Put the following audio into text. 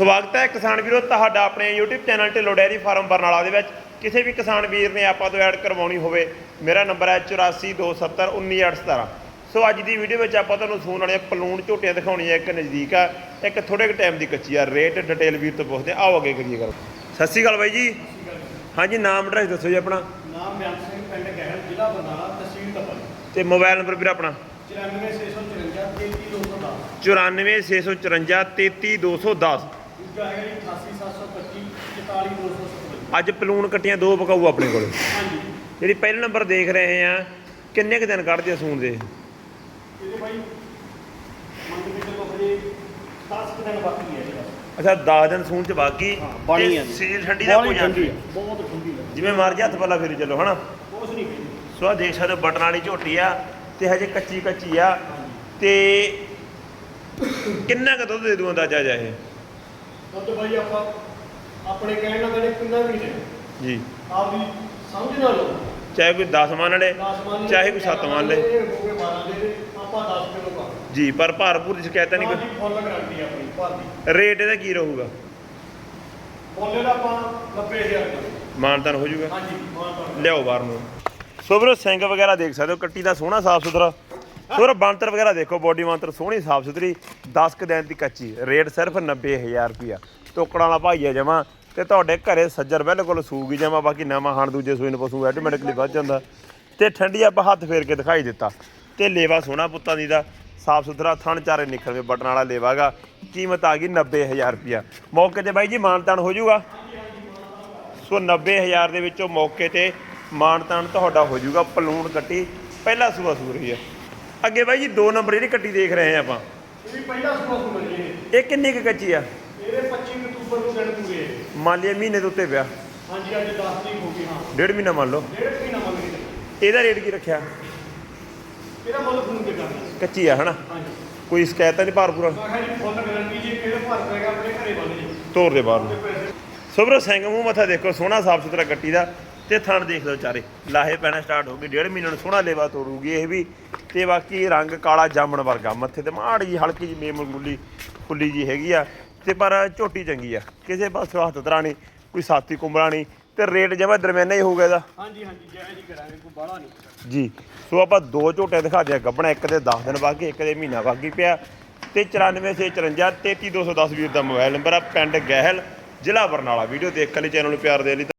ਸਵਾਗਤ ਹੈ ਕਿਸਾਨ ਵੀਰੋ ਤੁਹਾਡਾ ਆਪਣੇ YouTube channel Dhillon dairy farm Barnala ਦੇ ਵਿੱਚ। ਕਿਸੇ ਵੀ ਕਿਸਾਨ ਵੀਰ ਨੇ ਆਪਾਂ ਤੋਂ ਐਡ ਕਰਵਾਉਣੀ ਹੋਵੇ ਮੇਰਾ ਨੰਬਰ ਹੈ 8427191817 ਸੋ ਅੱਜ ਦੀ ਵੀਡੀਓ ਵਿੱਚ ਆਪਾਂ ਤੁਹਾਨੂੰ ਸੂਣ ਵਾਲੀਆਂ ਪਲੂਣ ਝੋਟੀਆਂ ਦਿਖਾਉਣੀਆਂ ਇੱਕ ਨਜ਼ਦੀਕ ਆ ਇੱਕ ਥੋੜੇ ਕੁ ਟਾਈਮ ਦੀ ਕੱਚੀ ਆ। ਰੇਟ ਡਿਟੇਲ ਵੀਰ ਤੋਂ ਪੁੱਛਦੇ ਹਾਂ। ਆਓ ਅੱਗੇ ਕਰੀਏ ਗੱਲ। ਸਤਿ ਸ਼੍ਰੀ ਅਕਾਲ ਬਾਈ ਜੀ। ਹਾਂਜੀ ਨਾਮ ਐਡਰੈਸ ਦੱਸੋ ਜੀ ਆਪਣਾ। ਨਾਮ ਬਿਆਨ ਸਿੰਘ ਪਿੰਡ ਗਹਿਲ ਜ਼ਿਲ੍ਹਾ ਬਰਨਾਲਾ ਤਹਿਸੀਲ ਤਪਲ ਤੇ ਮੋਬਾਈਲ ਨੰਬਰ ਵੀਰ ਆਪਣਾ। 94654 94654 33210 ਦੂਜਾ ਹੈਗਾ ਜੀ 88725 44257 ਅੱਜ ਪਲੂਣ ਕੱਟੀਆਂ ਦੋ ਪਕਾਊ ਆਪਣੇ ਕੋਲ। ਹਾਂਜੀ। ਜਿਹੜੀ ਪਹਿਲੇ ਨੰਬਰ ਦੇਖ ਰਹੇ ਆ ਕਿੰਨੇ ਕੁ ਦਿਨ ਕੱਢਦੇ ਆ ਸੂਣ ਦੇ? ਇਹਦੇ ਬਾਈ ਮੰਨ ਕੇ ਚੱਲੋ ਹਜੇ 10 ਕੁ ਦਿਨ ਬਾਕੀ ਹੈ ਇਹਦਾ ਅੱਛਾ 10 ਦਿਨ ਸੂਣ ਚ ਬਾਕੀ? ਬਾਣੀ ਤੇ ਆ। ਸੀਲ ਠੰਡੀ ਦਾ ਕੋਈ ਠੰਡੀ ਜਾਂਦੀ ਹੈ। ਬਹੁਤ ਠੰਡੀ ਹੈ। ਜਿਵੇਂ ਮਰਜ਼ੀ ਹੱਥ ਪੱਲਾ ਫਿਰ ਚੱਲੋ ਹਨਾ? ਕੁਛ ਨਹੀਂ ਕਹਿੰਦੀ ਸੋ ਆਹ ਦੇਖ ਸਕਦੇ ਹੋ ਬਟਨ ਵਾਲੀ ਝੋਟੀ ਆ ਤੇ ਹਜੇ ਕੱਚੀ ਕੱਚੀ ਆ ਤੇ ਕਿੰਨਾ ਕੁ ਦੁੱਧ ਦੇ ਦੂ ਅੰਦਾਜ਼ਾ ਜਾ ਇਹ? ਦੁੱਧ ਬਾਈ ਆਪਾਂ ਆਪਣੇ ਕਹਿਣ ਨਾਲ ਜਿਹੜੇ ਕਿੰਨਾ ਵੀ ਨੇ ਜੀ। ਆਪਦੀ ਸਮਝ ਨਾ ਲਓ। ਚਾਹੇ ਕੋਈ 10 ਮੰਨ ਲੈ 10 ਮੰਨ ਚਾਹੇ ਕੋਈ 7 ਮੰਨ ਲੈ। ਹੋ ਗਏ 12 ਦੇ ਦੇ, ਆਪਾਂ 10 ਕਿਲੋ ਕਰ ਜੀ ਪਰ ਭਾਰਪੂਰ ਦੀ ਸ਼ਿਕਾਇਤ ਨਹੀਂ ਕੋਈ। ਹਾਂਜੀ ਫੁੱਲ ਗਾਰੰਟੀ ਆਪਣੀ ਭਾਰਤੀ ਰੇਟ ਇਹਦਾ ਕੀ ਰਹੂਗਾ? ਬੋਲੇ ਦਾ ਆਪਾਂ 90000 ਦਾ। ਮਾਨਤਨ ਹੋ ਜਾਊਗਾ। ਹਾਂਜੀ ਲਿਆਓ ਬਾਹਰ ਨੂੰ। ਸੋ ਵੀਰੋ ਸਿੰਘ ਵਗੈਰਾ ਦੇਖ ਸਕਦੇ ਹੋ ਕੱਟੀ ਦਾ ਸੋਹਣਾ ਸਾਫ਼ ਸੁਥਰਾ ਸੋ ਵੀਰੋ ਬਾਂਤਰ ਵਗੈਰਾ ਦੇਖੋ, ਬੋਡੀ ਬਾਂਤਰ ਸੋਹਣੀ, ਸਾਫ਼ ਸੁਥਰੀ 10 ਕੁ ਦਿਨ ਦੀ ਕੱਚੀ, ਰੇਟ ਸਿਰਫ 90000 ਰੁਪਿਆ ਟੋਕੜਾਂ ਵਾਲਾ ਭਾਈ ਹੈ ਜਮਾ, ਤੇ ਤੁਹਾਡੇ ਘਰੇ ਸੱਜਰ ਬਿਲਕੁਲ ਸੂਗੀ ਜਮਾ, ਬਾਕੀ ਨਵਾਂ ਹਾਣ ਦੂਜੇ ਸੂਈ ਨੂੰ ਪਸ਼ੂ ਆਟੋਮੈਟਿਕਲੀ ਵੱਧ ਜਾਂਦਾ। ਤੇ ਠੰਡੀ ਆਪਾਂ ਹੱਥ ਫੇਰ ਕੇ ਦਿਖਾਈ ਦਿੱਤਾ। ਤੇ ਲੇਵਾ ਸੋਹਣਾ ਪੁੱਤਾਂ ਦੀ ਦਾ, ਸਾਫ਼ ਸੁਥਰਾ, ਥਣ ਚਾਰੇ ਨਿਕਲਵੇਂ ਬਟਨ ਵਾਲਾ ਲੇਵਾਗਾ ਕੀਮਤ ਆ ਗਈ 90000 ਰੁਪਿਆ ਮੌਕੇ ਤੇ ਬਾਈ ਜੀ, ਮਾਨਤਾਨ ਹੋ ਜਾਊਗਾ ਸੋ 90000 ਦੇ ਵਿੱਚੋਂ ਮੌਕੇ ਤੇ ਮਾਨਤਾਨ ਤੁਹਾਡਾ ਹੋ ਜਾਊਗਾ ਪਲੂਣ ਕੱਟੀ ਪਹਿਲਾ ਸੂਆ ਸੂ ਰਹੀ ਹੈ ਅੱਗੇ ਬਾਈ ਜੀ 2 ਨੰਬਰ ਜਿਹੜੀ ਕੱਟੀ ਦੇਖ ਰਹੇ ਹਾਂ ਆਪਾਂ। ਇਹ ਵੀ ਪਹਿਲਾ ਸੁਬਾ ਸੁਣ ਲਈਏ ਇਹ ਕਿੰਨੀ ਕੁ ਕੱਚੀ ਆ? ਇਹਦੇ 25 ਅਕਤੂਬਰ ਨੂੰ ਦਿਨ ਪੂਰੇ। ਮੰਨ ਲਿਆ ਮਹੀਨੇ ਦੇ ਉੱਤੇ ਪਿਆ। ਹਾਂਜੀ ਅੱਜ 10 ਤਰੀਕ ਹੋ ਗਈ ਹਾਂ। ਡੇਢ ਮਹੀਨਾ ਮੰਨ ਲਓ। ਡੇਢ ਮਹੀਨਾ ਮੰਨ ਕੇ ਇਹਦਾ ਰੇਟ ਕੀ ਰੱਖਿਆ? ਇਹਦਾ ਮੁੱਲ ਫੋਨ ਤੇ ਕਰਨਾ। ਕੱਚੀ ਆ ਹਨਾ? ਹਾਂਜੀ। ਕੋਈ ਸ਼ਿਕਾਇਤ ਤਾਂ ਨਹੀਂ ਭਾਰ ਪੂਰਾ ਮੈਂ ਜੀ ਫੁੱਲ ਗਾਰੰਟੀ ਜੇ ਕਿਹੜੇ ਭਰ ਪਏਗਾ ਆਪਣੇ ਘਰੇ ਬੰਨ ਜੀ। ਤੋਰ ਦੇ ਬਾਹਰ ਨੂੰ। ਸੁਬਰੋ ਸਿੰਘ ਮੂੰਹ ਮੱਥਾ ਦੇਖੋ ਸੋਹਣਾ ਸਾਫ਼ ਸੁਥਰਾ ਕੱਟੀ ਦਾ ਤੇ ਥਣ ਦੇਖ ਲਓ ਚਾਰੇ। ਲਾਹੇ ਪੈਣਾ ਸਟਾਰਟ ਹੋ ਗਈ ਡੇਢ ਮਹੀਨੇ ਨੂੰ ਸੋਹਣਾ ਲੇਵਾ ਤੋੜੂਗੀ ਇਹ ਵੀ। ਤੇ ਬਾਕੀ ਰੰਗ ਕਾਲਾ ਜਾਮਣ ਵਰਗਾ ਮੱਥੇ ਤੇ ਮਾੜੀ ਜੀ ਹਲਕੀ ਜੀ ਮੇਮ ਗੁੱਲੀ ਫੁੱਲੀ ਜੀ ਹੈਗੀ ਆ ਤੇ ਪਰ ਝੋਟੀ ਚੰਗੀ ਆ। ਕਿਸੇ ਪਾਸੋਂ ਹੱਥ ਤਰਾਣੀ ਕੋਈ ਸਾਥੀ ਕੁੰਬਲਾ ਨਹੀਂ ਤੇ ਰੇਟ ਜਮਾ ਦਰਮਿਆਨਾ ਹੀ ਹੋਊਗਾ ਇਹਦਾ। ਹਾਂਜੀ ਹਾਂਜੀ ਜੈ ਜੀ ਕਰਾਂਗੇ ਕੋਈ ਬਾਹਲਾ ਨਹੀਂ ਜੀ ਸੋ ਆਪਾਂ ਦੋ ਝੋਟੇ ਦਿਖਾ ਦਿਆ ਗੱਬਣਾ ਇੱਕ ਦੇ 10 ਦਿਨ ਬਾਕੀ ਇੱਕ ਦੇ ਮਹੀਨਾ ਬਾਕੀ ਪਿਆ ਤੇ 9454 33210 ਵੀਰ ਦਾ ਮੋਬਾਈਲ ਨੰਬਰ ਆ ਪਿੰਡ ਗਹਿਲ ਜ਼ਿਲ੍ਹਾ ਬਰਨਾਲਾ। ਵੀਡੀਓ ਦੇਖਣ ਲਈ ਚੈਨਲ ਨੂੰ ਪਿਆਰ ਦੇ ਲਈ